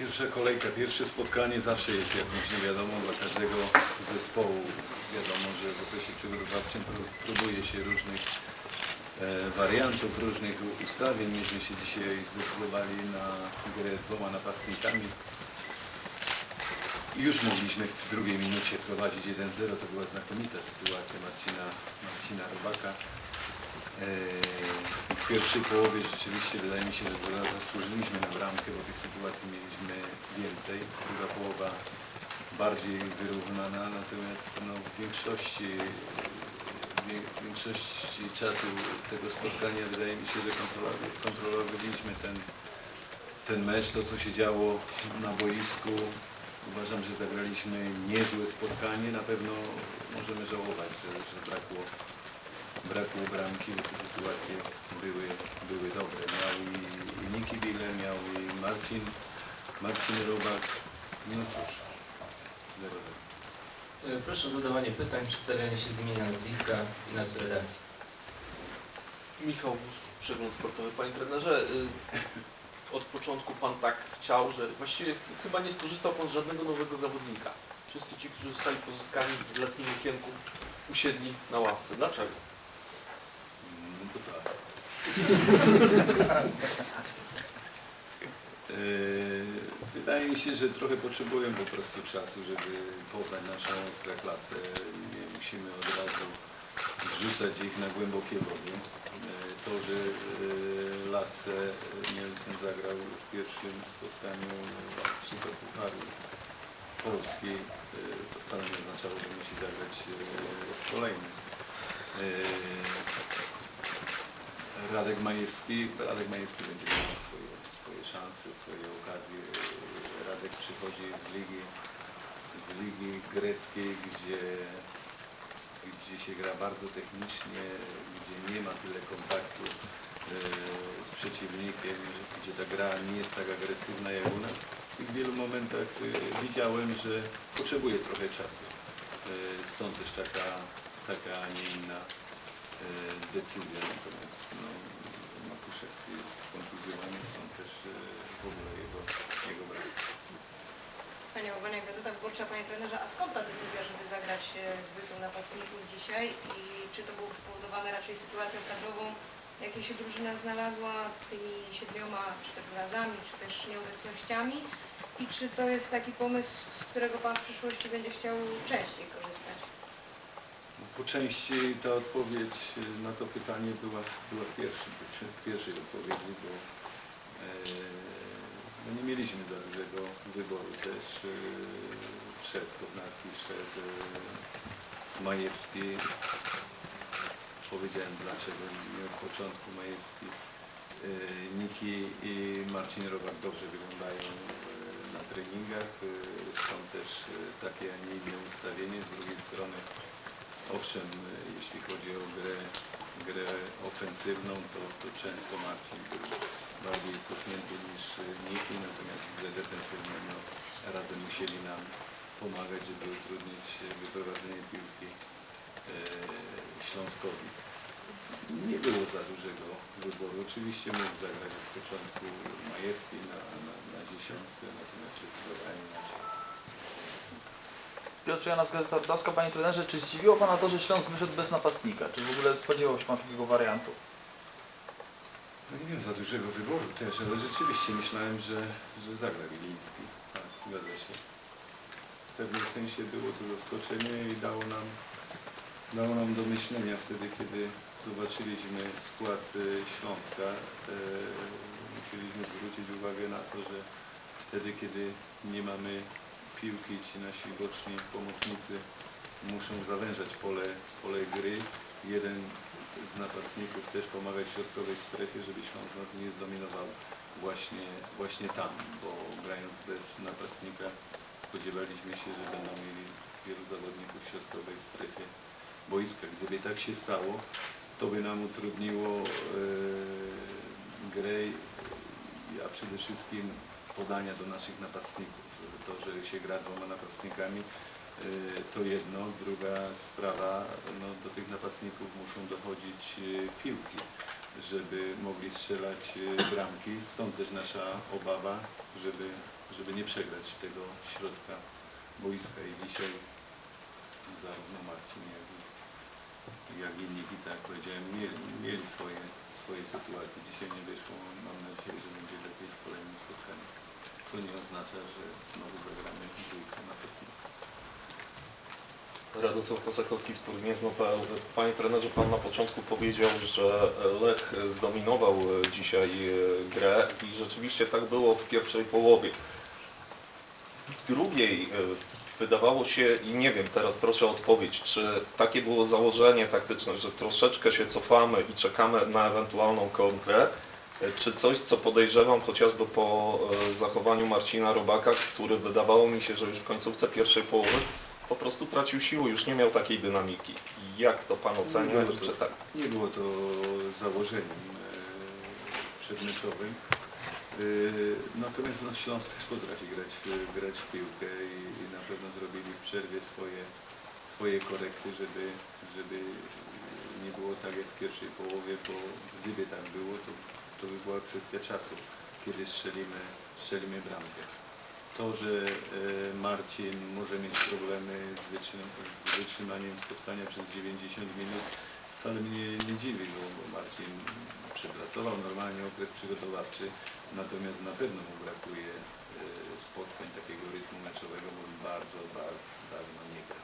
Pierwsza kolejka, pierwsze spotkanie zawsze jest jakąś niewiadomą dla każdego zespołu. Wiadomo, że w okresie przygotowawczym pró- próbuje się różnych e, wariantów, różnych ustawień. Myśmy się dzisiaj zdecydowali na grę dwoma napastnikami. Już mogliśmy w drugiej minucie prowadzić 1-0. To była znakomita sytuacja Marcina, Marcina Robaka. Eee, W pierwszej połowie rzeczywiście wydaje mi się, że za- zasłużyliśmy na bramkę, bo tych sytuacji mieliśmy więcej. Druga połowa bardziej wyrównana, natomiast no, w większości w większości czasu tego spotkania wydaje mi się, że kontrolowa- kontrolowaliśmy ten, ten mecz, to co się działo na boisku. Uważam, że zagraliśmy niezłe spotkanie. Na pewno możemy żałować, że, że brakło brakło bramki, bo te sytuacje były, były dobre. Miał i, i Niki Bile, miał i Marcin, Marcin Robak. No cóż, zero zero. Y, Proszę o zadawanie pytań, przedstawianie się z imienia, nazwiska i nazwy redakcji. Michał Bus, przegląd sportowy. Panie trenerze, y, od początku Pan tak chciał, że właściwie chyba nie skorzystał Pan z żadnego nowego zawodnika. Wszyscy ci, którzy zostali pozyskani w letnim okienku, usiedli na ławce. Dlaczego? No to tak. Yy, Wydaje mi się, że trochę potrzebują po prostu czasu, żeby poznać naszą ekstraklasę. Nie musimy od razu wrzucać ich na głębokie wody. Yy, To, że yy, Lasse Nielsen zagrał w pierwszym spotkaniu Superpucharu Polski, yy, to wcale nie oznaczało, że musi zagrać w kolejnym. Radek Majewski, Radek Majewski będzie miał swoje, swoje szanse, swoje okazje. Radek przychodzi z ligi, z ligi greckiej, gdzie, gdzie się gra bardzo technicznie, gdzie nie ma tyle kontaktu e, z przeciwnikiem, gdzie ta gra nie jest tak agresywna jak u nas. I w wielu momentach e, widziałem, że potrzebuje trochę czasu. E, Stąd też taka, taka, a nie inna decyzja. Natomiast no, Makuszewski jest kontuzjowany, stąd też e, w ogóle jego, jego brak. Panie Łogonek, Gazeta Wyborcza, Panie Trenerze, a skąd ta decyzja, żeby zagrać e, w dwójkę napastników dzisiaj i czy to było spowodowane raczej sytuacją kadrową, jakiej się drużyna znalazła tymi siedmioma, czy to razami, czy też nieobecnościami i czy to jest taki pomysł, z którego Pan w przyszłości będzie chciał częściej korzystać? Po części ta odpowiedź na to pytanie była, była w, pierwszym, pierwszej odpowiedzi, bo e, no nie mieliśmy za dużego wyboru też. E, szedł Kownacki, szedł e, Majewski. Powiedziałem dlaczego nie od początku Majewski. Niki i Marcin Robak dobrze wyglądają na treningach. Są też takie, a nie inne ustawienie. Z drugiej strony Owszem, jeśli chodzi o grę, grę ofensywną, to, to często Marcin był bardziej cofnięty niż Niki, natomiast w grze defensywnej no, razem musieli nam pomagać, żeby utrudnić wyprowadzenie piłki e, Śląskowi. Nie było za dużego wyboru. Oczywiście mógł zagrać od początku Majewski na, na, na dziesiątkę, natomiast zdecydowałem inaczej. Piotr Gazeta Podlaska. Panie trenerze, czy zdziwiło Pana to, że Śląsk wyszedł bez napastnika? Czy w ogóle spodziewał się Pan takiego wariantu? No nie miałem za dużego wyboru też, ale rzeczywiście myślałem, że, że zagra Wiliński. Tak, zgadza się. W pewnym sensie było to zaskoczenie i dało nam, dało nam do myślenia wtedy, kiedy zobaczyliśmy skład e, Śląska. E, musieliśmy zwrócić uwagę na to, że wtedy, kiedy nie mamy piłki, ci nasi boczni pomocnicy muszą zawężać pole, pole gry. Jeden z napastników też pomagać w środkowej strefie, żeby Śląsk nas nie zdominował właśnie, właśnie tam, bo grając bez napastnika spodziewaliśmy się, że będą mieli wielu zawodników w środkowej strefie boiska. Gdyby tak się stało, to by nam utrudniło e, grę, a przede wszystkim podania do naszych napastników. To, że się gra dwoma napastnikami, e, to jedno. Druga sprawa, no, do tych napastników muszą dochodzić e, piłki. Żeby mogli strzelać e, bramki. Stąd też nasza obawa, żeby, żeby nie przegrać tego środka boiska i dzisiaj zarówno Marcin, jak i, jak i Niki, tak jak powiedziałem, mieli, mieli swoje, swoje sytuacje. Dzisiaj nie wyszło. Mam nadzieję, że będzie lepiej w kolejnym spotkaniu. Co nie oznacza, że znowu zagramy dwójkę na pewno. Radosław Kosakowski z Turmiezno.pl. Panie trenerze, Pan na początku powiedział, że Lech zdominował dzisiaj grę i rzeczywiście tak było w pierwszej połowie. W drugiej e, wydawało się, i nie wiem, teraz proszę o odpowiedź, czy takie było założenie taktyczne, że troszeczkę się cofamy i czekamy na ewentualną kontrę, czy coś, co podejrzewam chociażby po e, zachowaniu Marcina Robaka, który wydawało mi się, że już w końcówce pierwszej połowy po prostu tracił siłę, już nie miał takiej dynamiki. Jak to Pan ocenia? Nie było to, tak? nie było to założeniem e, przedmeczowym. E, natomiast no, Śląsk też potrafi grać, e, grać w piłkę i, i na pewno zrobili w przerwie swoje, swoje korekty, żeby, żeby nie było tak jak w pierwszej połowie, bo gdyby tak było, to, to by była kwestia czasu, kiedy strzelimy, strzelimy bramkę. To, że e, Marcin może mieć problemy z wytrzymaniem spotkania przez 90 minut, wcale mnie nie dziwi, bo, Marcin przepracował normalnie okres przygotowawczy, natomiast na pewno mu brakuje e, spotkań takiego rytmu meczowego, bo bardzo, bardzo dawno nie gra.